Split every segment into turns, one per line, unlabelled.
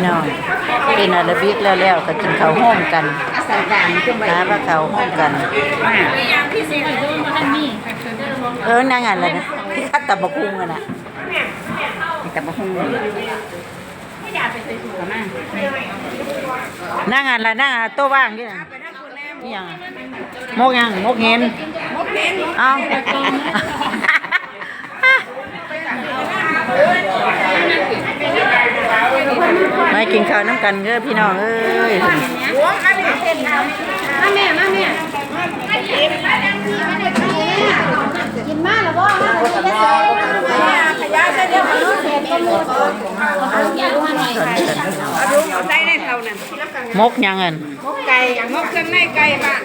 พี่น้อง เป็นอาราบิกแล้วแล้วก็กินข้าวห้อมกัน
ใส่ด่างขึ้นไป
หาว่าข้าวห้อมกัน
อย่างพิเศษเลยด้วยมันมี
เออนางอันละนะที่คัดตับกคุงอะน่ะ
แต่บะฮงไม่อยากไปใส่ถั่วมาก
นางอันละนางอันโต๊ะว่างนี่น่ะนี่ยังอะมกยังมกเห็นเอ้ามา กินข้าวน้ำกันเด้อพี่น้องเอ้ย
มาแม่มาแม่กินมากแล้วบ่มาขยะใส่เดียวกันเศษก็มูเอาอย่ารู้หน่อยค่ะ
เอาใส่ในเท่านั้น
มกยังเงิน
มกไก่มกเครื่องในไก่บ้าน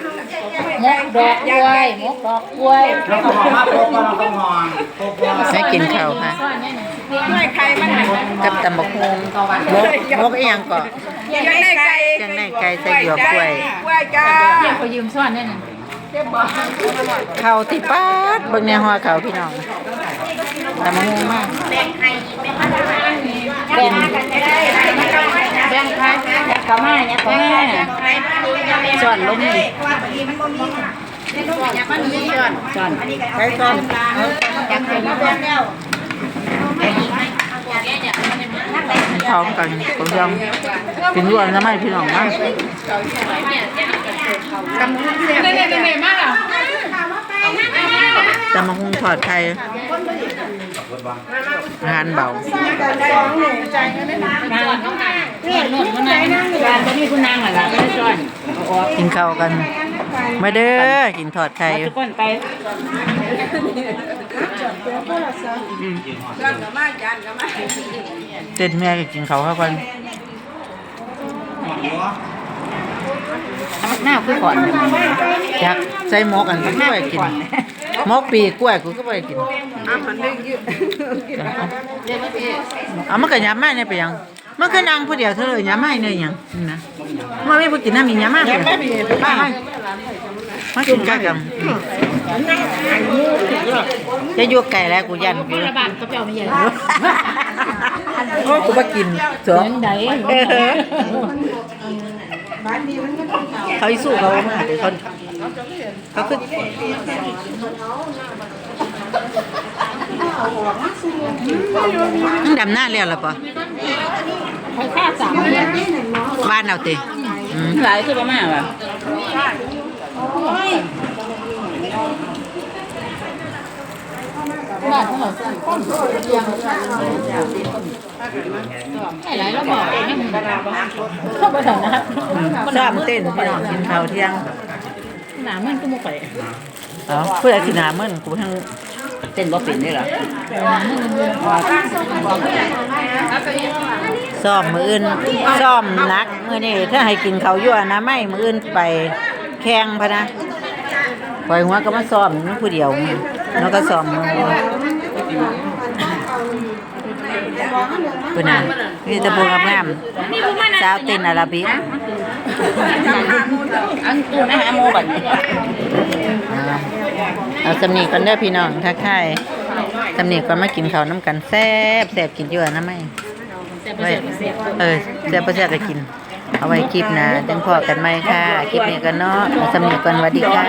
มกดอกกล้วยมกดอกกล้วย
เราต้องหอมมากโปกเราต้องหอม
ให้กินข้าวค่ะ
ด้วยไข่มันน่ะ
กับตำบักฮงมกมกอีหยังก็
เครื่องในไก่
เครื่องในไก่ใส่หยวกกล้วย
กล้วยจ้า
ขอยืมซ่อนเนี่ยน่ะ
ข้าวติปาดเบิ่งในหัวข้าวพี่น้องตำบักฮงมาก
แบ่งใครแบ่งใครกะมาเนี่ยกะมาซ่อนลงนี่มันมีซ่อนซ่อน
ใส่ก่อน
อยากเป็นแบ่งแล้ว
พร้อมกันผมยอมกินรวมนะไม่พี่น้องนะ
เนี่ยเนี่ยเนี่ยมากอะ
ตำบักฮงทอดไข่อาหารเบา
เนี่ยหนุนมันนางร้านนี้คุณนางเหรอไม่ได้ซ่อน
กินข้าวกัน มาเด้อกินทอดไข่
ทุกคนไป
อืม
จานกับมาจานกับมา
เต้นแม่ก็กินเขาวเข้ากัน
หน้าคือก่อน
อยากใส่หมกอันก็ไม่ไปกินหมกปีกล้วยกูก็ไม่ไปกิน
อาหารได้ยอะ
เอามันก็ยำมาเนี่ยไปยังมันก็นั่งผู้เดียวเธอเลยยำมาเนี่ยยังนะมันไม่พูดกินน้ำมียำมไปบ้าไหม มากินกันกันจะอยวกไก่แล้วกูยันกู
ระบาดก็เจ้าไม่ใหญ่
โอ้กูมากินเถอะ
ไหน
เออเขาอีสู้เขามาเดี๋ยวเขาเขาคือมึงดำหน้าเรียวหรอปะ
ไปฆ่าสาม
บ้านเอาติอืม
หลายคือประมาณว่ะ บ้านของเราหลายแล้วบอกเข้าไปถึงนะครับ
ซ้อมเต้นพี่น้องกินข้าวเที่ยง
หนามันก็มุกไป
เอ้าเพื่อสิหนาเมื่อนกูทั้ง
เต้นบ่เป็นนี่หรอ
ซ้อมมืออื่นซ้อมหนักมื้อนี้ถ้าให้กินข้าวยั่วนะไม่มืออื่นไปแข่งพะนะปล่อยหัวก็มาซ้อมมันผู้เดียวแล้วก็ซ้อมมือปุ่นน่ะนี่ตะปูกับงามสาวเต้นอาราบิก
อันตู้นะฮะโมบัน
อ่าเอาสำนีกันเด้อพี่น้องทักทายสำนีก่อนมากินข้าวน้ำกันแซ่บแซ่บกินยั่วนะไม่ไว้เออเสียประเสียก็กิน เอาไว้คลิปหนะจังพอกันไหมค่ะ คลิปนี้ก็เนาะสำนีก่อนสวัสดีค่ะ